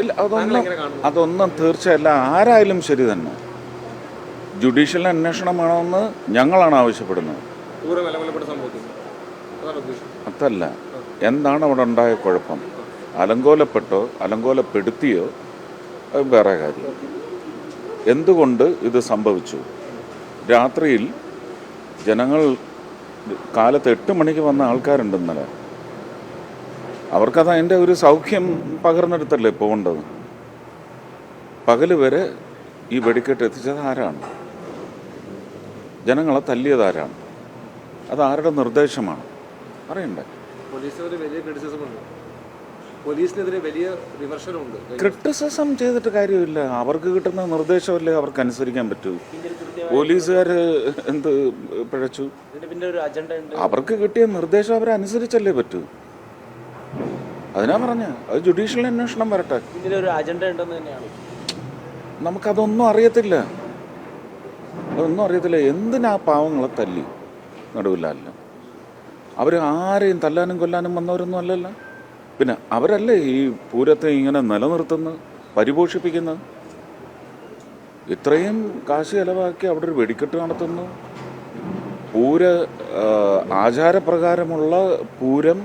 ഇല്ല അതൊന്നും അതൊന്നും തീർച്ചയല്ല ആരായാലും ശരി തന്നെ. ജുഡീഷ്യൽ അന്വേഷണം വേണമെന്ന് ഞങ്ങളാണ് ആവശ്യപ്പെടുന്നത്. അതല്ല. എന്താണ് അവിടെ ഉണ്ടായ കുഴപ്പം? അലങ്കോലപ്പെട്ടോ അലങ്കോലപ്പെടുത്തിയോ അത് വേറെ കാര്യം. എന്തുകൊണ്ട് ഇത് സംഭവിച്ചു? രാത്രിയിൽ ജനങ്ങൾ കാലത്ത് എട്ട് മണിക്ക് വന്ന ആൾക്കാരുണ്ട് ഇന്നലെ. അവർക്കത് അതിന്റെ ഒരു സൗഖ്യം പകർന്നെടുത്തല്ലേ പോകേണ്ടത് പകൽ വരെ ഈ വെടിക്കെട്ട് എത്തിച്ചത് ആരാണ്? ജനങ്ങളെ തല്ലിയത് ആരാണ്? അത് ആരുടെ നിർദ്ദേശമാണ്? അറിയണ്ടേ? പോലീസിനെതിരെ വലിയ വിമർശനമുണ്ട്. ക്രിട്ടിസിസം ചെയ്തിട്ട് കാര്യമില്ല. അവർക്ക് കിട്ടുന്ന നിർദ്ദേശമല്ലേ അവർക്ക് അനുസരിക്കാൻ പറ്റൂ. പോലീസുകാർ എന്ത് പിഴച്ചു? അവർക്ക് കിട്ടിയ നിർദ്ദേശം അവരെ അനുസരിച്ചല്ലേ പറ്റൂ. അതിനാ പറഞ്ഞ. അത് ജുഡീഷ്യൽ അന്വേഷണം വരട്ടെ. ഇതിന്റെ ഒരു അജണ്ട ഉണ്ടെന്ന് തന്നെയാണ്. നമുക്കതൊന്നും അറിയത്തില്ല. അതൊന്നും അറിയത്തില്ല. എന്തിനാ പാവങ്ങളെ തല്ലി? നടുവിലല്ല അവർ ആരെയും തല്ലാനും കൊല്ലാനും വന്നവരൊന്നും അല്ലല്ലോ. പിന്നെ അവരല്ലേ ഈ പൂരത്തെ ഇങ്ങനെ നിലനിർത്തുന്നത് പരിപോഷിപ്പിക്കുന്നത്? ഇത്രയും കാശ് ചെലവാക്കി അവിടെ ഒരു വെടിക്കെട്ട് നടത്തുന്നു. പൂര ആചാരപ്രകാരമുള്ള പൂരം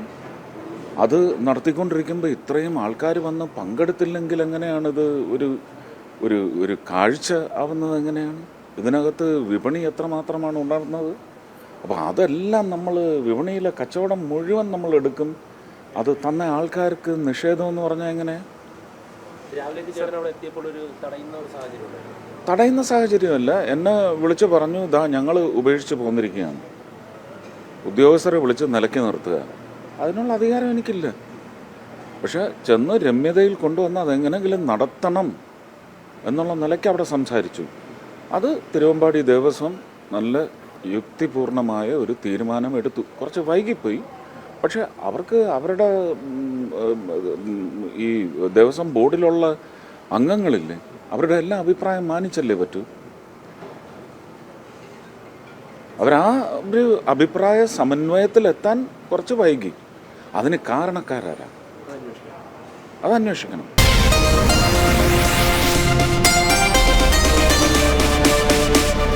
അത് നടത്തിക്കൊണ്ടിരിക്കുമ്പോൾ ഇത്രയും ആൾക്കാർ വന്ന് പങ്കെടുത്തില്ലെങ്കിൽ എങ്ങനെയാണിത് ഒരു ഒരു ഒരു കാഴ്ച ആവുന്നത് എങ്ങനെയാണ്? ഇതിനകത്ത് വിപണി എത്രമാത്രമാണ് ഉണർന്നത് അപ്പോൾ അതെല്ലാം നമ്മൾ വിപണിയിലെ കച്ചവടം മുഴുവൻ നമ്മൾ എടുക്കും. അത് തന്ന ആൾക്കാർക്ക് നിഷേധമെന്ന് പറഞ്ഞാൽ എങ്ങനെ? തടയുന്ന സാഹചര്യമല്ല. എന്നെ വിളിച്ച് പറഞ്ഞു ഇതാ ഞങ്ങൾ ഉപേക്ഷിച്ച് പോന്നിരിക്കുകയാണ്. ഉദ്യോഗസ്ഥരെ വിളിച്ച് നിലയ്ക്ക് നിർത്തുക അതിനുള്ള അധികാരം എനിക്കില്ല. പക്ഷെ ചെന്ന് രമ്യതയിൽ കൊണ്ടുവന്ന് അതെങ്ങനെങ്കിലും നടത്തണം എന്നുള്ള നിലയ്ക്ക് അവിടെ സംസാരിച്ചു. അത് തിരുവമ്പാടി ദേവസ്വം നല്ല യുക്തിപൂർണമായ ഒരു തീരുമാനം എടുത്തു കുറച്ച് വൈകിപ്പോയി. പക്ഷെ അവർക്ക് അവരുടെ ഈ ദേവസ്വം ബോർഡിലുള്ള അംഗങ്ങളില്ലേ അവരുടെ എല്ലാ അഭിപ്രായം മാനിച്ചല്ലേ പറ്റൂ? അവരാ ഒരു അഭിപ്രായ സമന്വയത്തിലെത്താൻ കുറച്ച് വൈകി. അതിന് കാരണക്കാരാരാ? അത് അന്വേഷിക്കണം.